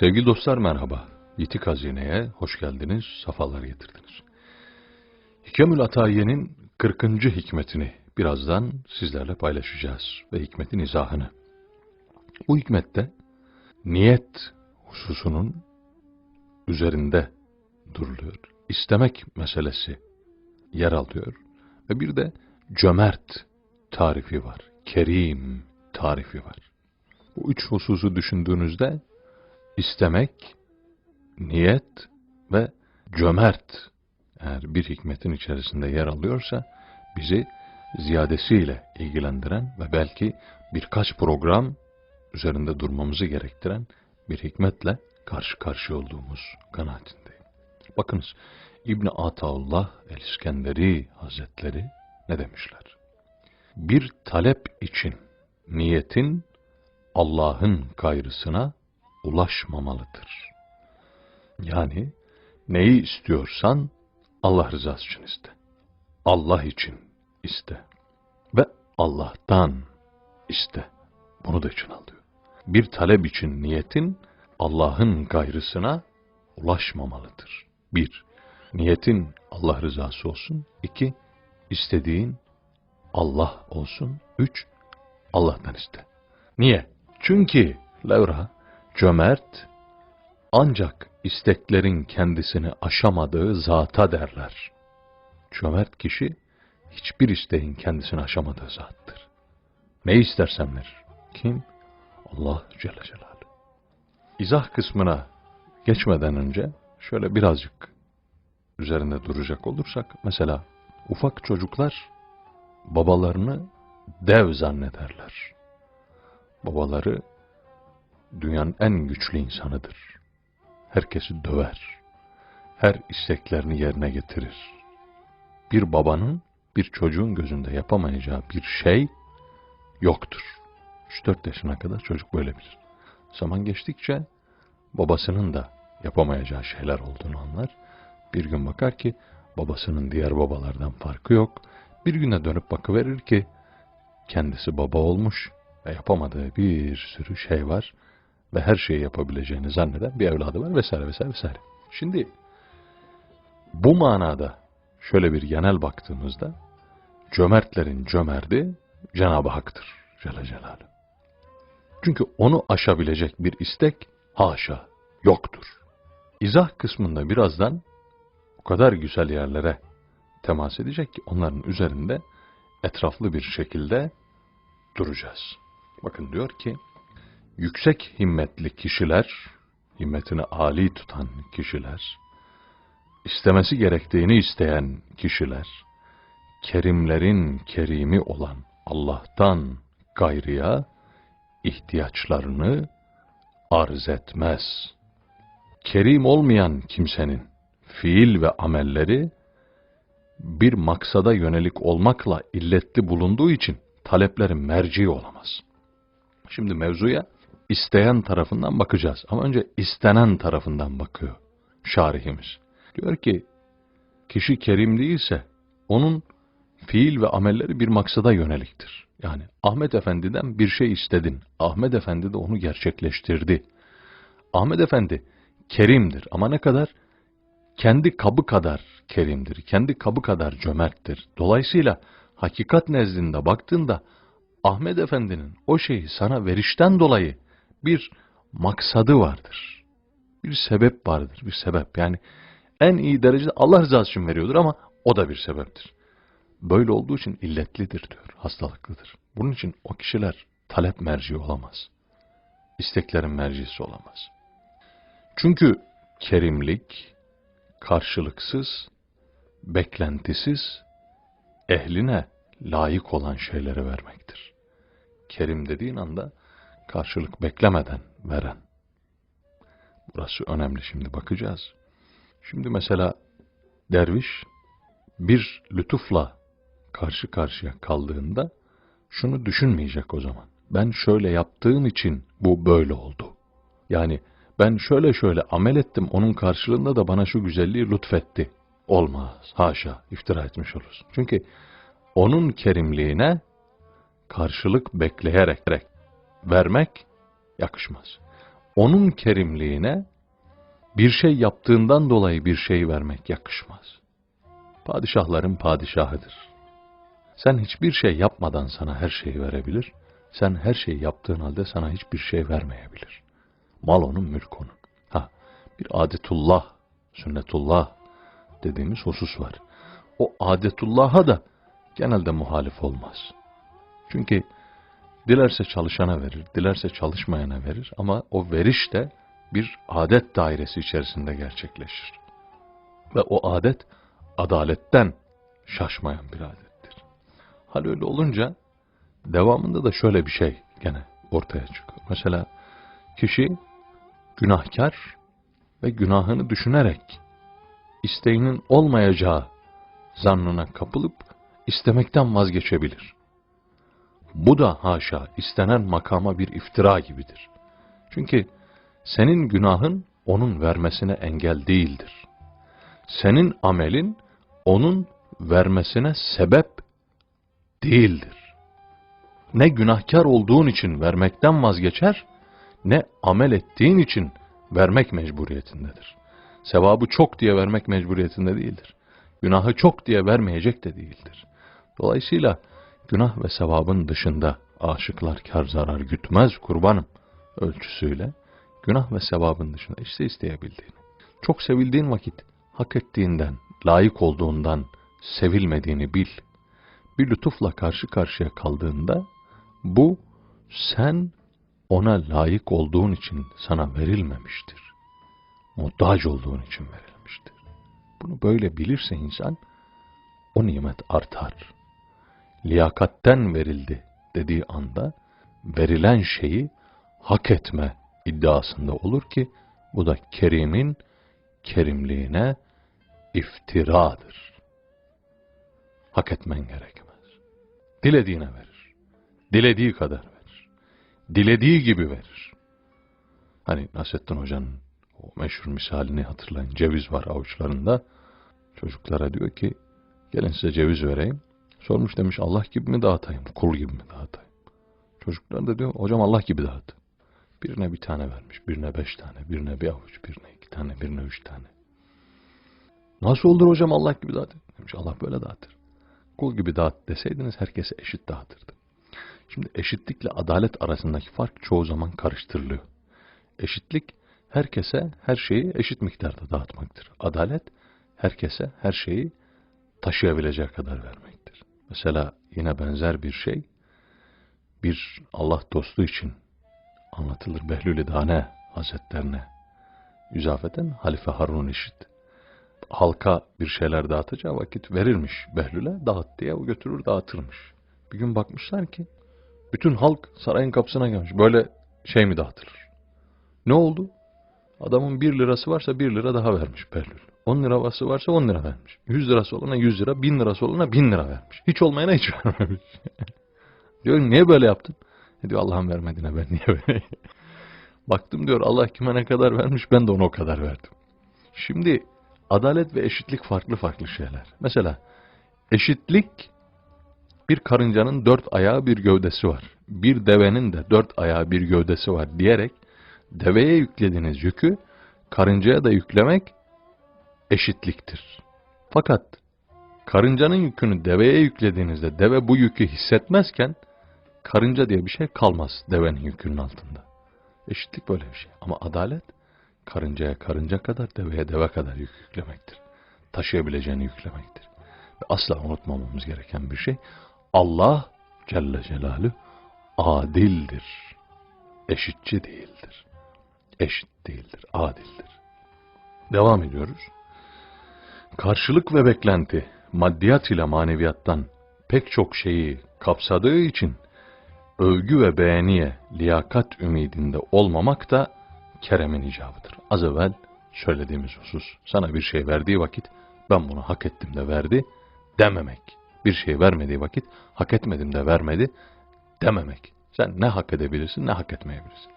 Sevgili dostlar merhaba. Yitik Hazine'ye hoş geldiniz, safalar getirdiniz. Hikemül Atayiye'nin 40. hikmetini birazdan sizlerle paylaşacağız ve hikmetin izahını. Bu hikmette niyet hususunun üzerinde duruluyor. İstemek meselesi yer alıyor ve bir de cömert tarifi var. Kerim tarifi var. Bu üç hususu düşündüğünüzde istemek, niyet ve cömert eğer bir hikmetin içerisinde yer alıyorsa bizi ziyadesiyle ilgilendiren ve belki birkaç program üzerinde durmamızı gerektiren bir hikmetle karşı karşıya olduğumuz kanaatindeyim. Bakınız İbni Ataullah el-İskenderi Hazretleri ne demişler? Bir talep için niyetin Allah'ın gayrısına ulaşmamalıdır. Yani neyi istiyorsan Allah rızası için iste. Allah için iste. Ve Allah'tan iste. Bunu da için alıyor. Bir talep için niyetin Allah'ın gayrısına ulaşmamalıdır. Bir, niyetin Allah rızası olsun. İki, istediğin Allah olsun. Üç, Allah'tan iste. Niye? Çünkü Levra, cömert, ancak isteklerin kendisini aşamadığı zata derler. Cömert kişi, hiçbir isteğin kendisini aşamadığı zattır. Ne istersen verir. Kim? Allah Celle Celaluhu. İzah kısmına geçmeden önce şöyle birazcık üzerinde duracak olursak, mesela ufak çocuklar babalarını dev zannederler. Babaları dünyanın en güçlü insanıdır. Herkesi döver. Her isteklerini yerine getirir. Bir babanın bir çocuğun gözünde yapamayacağı bir şey yoktur. 3-4 yaşına kadar çocuk böyle bilir. Zaman geçtikçe babasının da yapamayacağı şeyler olduğunu anlar. Bir gün bakar ki babasının diğer babalardan farkı yok. Bir güne dönüp bakıverir ki kendisi baba olmuş ve yapamadığı bir sürü şey var ve her şeyi yapabileceğini zanneden bir evladı var vesaire vesaire vesaire. Şimdi bu manada şöyle bir genel baktığımızda cömertlerin cömerdi Cenab-ı Hak'tır Celle Celaluhu. Çünkü onu aşabilecek bir istek haşa yoktur. İzah kısmında birazdan o kadar güzel yerlere temas edecek ki onların üzerinde etraflı bir şekilde duracağız. Bakın diyor ki yüksek himmetli kişiler, himmetini âli tutan kişiler, istemesi gerektiğini isteyen kişiler, kerimlerin kerimi olan Allah'tan gayrıya ihtiyaçlarını arz etmez. Kerim olmayan kimsenin fiil ve amelleri bir maksada yönelik olmakla illetli bulunduğu için taleplerin merci olamaz. Şimdi mevzuya isteyen tarafından bakacağız. Ama önce istenen tarafından bakıyor şarihimiz. Diyor ki kişi kerim değilse onun fiil ve amelleri bir maksada yöneliktir. Yani Ahmet Efendi'den bir şey istedin. Ahmet Efendi de onu gerçekleştirdi. Ahmet Efendi kerimdir ama ne kadar? Kendi kabı kadar kerimdir. Kendi kabı kadar cömerttir. Dolayısıyla hakikat nezdinde baktığında Ahmet Efendi'nin o şeyi sana verişten dolayı bir maksadı vardır. Bir sebep vardır, bir sebep. Yani en iyi derecede Allah rızası için veriyordur ama o da bir sebeptir. Böyle olduğu için illetlidir diyor, hastalıklıdır. Bunun için o kişiler talep merci olamaz. İsteklerin mercisi olamaz. Çünkü kerimlik, karşılıksız, beklentisiz, ehline layık olan şeyleri vermektir. Kerim dediğin anda karşılık beklemeden veren. Burası önemli şimdi bakacağız. Şimdi mesela derviş bir lütufla karşı karşıya kaldığında şunu düşünmeyecek o zaman. Ben şöyle yaptığım için bu böyle oldu. Yani ben şöyle şöyle amel ettim onun karşılığında da bana şu güzelliği lütfetti. Olmaz. Haşa. iftira etmiş olursun. Çünkü onun kerimliğine karşılık bekleyerek vermek yakışmaz. onun kerimliğine bir şey yaptığından dolayı bir şey vermek yakışmaz. Padişahların padişahıdır. Sen hiçbir şey yapmadan sana her şeyi verebilir. Sen her şeyi yaptığın halde sana hiçbir şey vermeyebilir. Mal onun, mülk onun. Ha, bir adetullah, sünnetullah dediğimiz husus var. O adetullah'a da genelde muhalif olmaz. Çünkü dilerse çalışana verir, dilerse çalışmayana verir ama o veriş de bir adet dairesi içerisinde gerçekleşir. Ve o adet adaletten şaşmayan bir adettir. Hal öyle olunca devamında da şöyle bir şey gene ortaya çıkıyor. Mesela kişi günahkar ve günahını düşünerek isteğinin olmayacağı zannına kapılıp istemekten vazgeçebilir. Bu da haşa istenen makama bir iftira gibidir. Çünkü senin günahın onun vermesine engel değildir. Senin amelin onun vermesine sebep değildir. Ne günahkar olduğun için vermekten vazgeçer, ne amel ettiğin için vermek mecburiyetindedir. Sevabı çok diye vermek mecburiyetinde değildir. Günahı çok diye vermeyecek de değildir. Dolayısıyla günah ve sevabın dışında aşıklar kar zarar gütmez kurbanım ölçüsüyle günah ve sevabın dışında işte isteyebildiğini. Çok sevildiğin vakit hak ettiğinden, layık olduğundan sevilmediğini bil. Bir lütufla karşı karşıya kaldığında bu sen ona layık olduğun için sana verilmemiştir. Muhtaç olduğun için verilmiştir. Bunu böyle bilirse insan o nimet artar. Liyakatten verildi dediği anda verilen şeyi hak etme iddiasında olur ki bu da Kerim'in kerimliğine iftiradır. Hak etmen gerekmez. Dilediğine verir. Dilediği kadar verir. Dilediği gibi verir. Hani Nasrettin Hoca'nın o meşhur misalini hatırlayın. Ceviz var avuçlarında. Çocuklara diyor ki gelin size ceviz vereyim. Sormuş demiş Allah gibi mi dağıtayım, kul gibi mi dağıtayım? Çocuklar da diyor hocam Allah gibi dağıt. Birine bir tane vermiş, birine beş tane, birine bir avuç, birine iki tane, birine üç tane. Nasıl olur hocam Allah gibi dağıt? Demiş Allah böyle dağıtır. Kul gibi dağıt deseydiniz herkese eşit dağıtırdı. Şimdi eşitlikle adalet arasındaki fark çoğu zaman karıştırılıyor. Eşitlik herkese her şeyi eşit miktarda dağıtmaktır. Adalet herkese her şeyi taşıyabileceği kadar vermektir. Mesela yine benzer bir şey bir Allah dostu için anlatılır Behlül-i Dane Hazretlerine izafeten Halife Harun Eşit halka bir şeyler dağıtacağı vakit verirmiş Behlül'e dağıt diye o götürür dağıtırmış. Bir gün bakmışlar ki bütün halk sarayın kapısına gelmiş. Böyle şey mi dağıtılır? Ne oldu? Adamın bir lirası varsa bir lira daha vermiş Behlül. On lirası varsa on lira vermiş. Yüz lirası olana yüz lira, bin lirası olana bin lira vermiş. Hiç olmayana hiç vermemiş. diyor niye böyle yaptın? E diyor Allah'ın vermediğine ben niye vereyim? Baktım diyor Allah kime ne kadar vermiş ben de ona o kadar verdim. Şimdi adalet ve eşitlik farklı farklı şeyler. Mesela eşitlik bir karıncanın dört ayağı bir gövdesi var. Bir devenin de dört ayağı bir gövdesi var diyerek deveye yüklediğiniz yükü karıncaya da yüklemek eşitliktir. Fakat karıncanın yükünü deveye yüklediğinizde deve bu yükü hissetmezken karınca diye bir şey kalmaz devenin yükünün altında. Eşitlik böyle bir şey. Ama adalet karıncaya karınca kadar deveye deve kadar yük yüklemektir. Taşıyabileceğini yüklemektir. Ve asla unutmamamız gereken bir şey Allah Celle Celaluhu adildir. Eşitçi değildir. Eşit değildir, adildir. Devam ediyoruz. Karşılık ve beklenti maddiyat ile maneviyattan pek çok şeyi kapsadığı için övgü ve beğeniye liyakat ümidinde olmamak da keremin icabıdır. Az evvel söylediğimiz husus sana bir şey verdiği vakit ben bunu hak ettim de verdi dememek. Bir şey vermediği vakit hak etmedim de vermedi dememek. Sen ne hak edebilirsin ne hak etmeyebilirsin.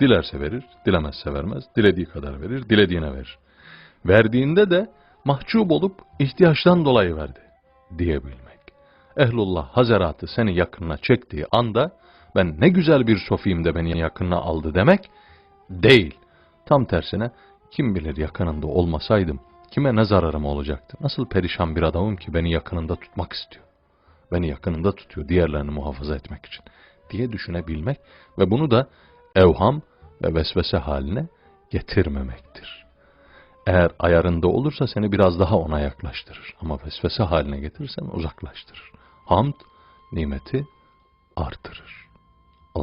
Dilerse verir, dilemezse vermez. Dilediği kadar verir, dilediğine verir. Verdiğinde de mahcup olup ihtiyaçtan dolayı verdi diyebilmek. Ehlullah Hazeratı seni yakınına çektiği anda ben ne güzel bir sofiyim de beni yakınına aldı demek Değil. Tam tersine kim bilir yakınında olmasaydım kime ne zararım olacaktı? Nasıl perişan bir adamım ki beni yakınında tutmak istiyor. Beni yakınında tutuyor diğerlerini muhafaza etmek için diye düşünebilmek ve bunu da evham ve vesvese haline getirmemektir. Eğer ayarında olursa seni biraz daha ona yaklaştırır. Ama vesvese haline getirirsen uzaklaştırır. Hamd nimeti artırır.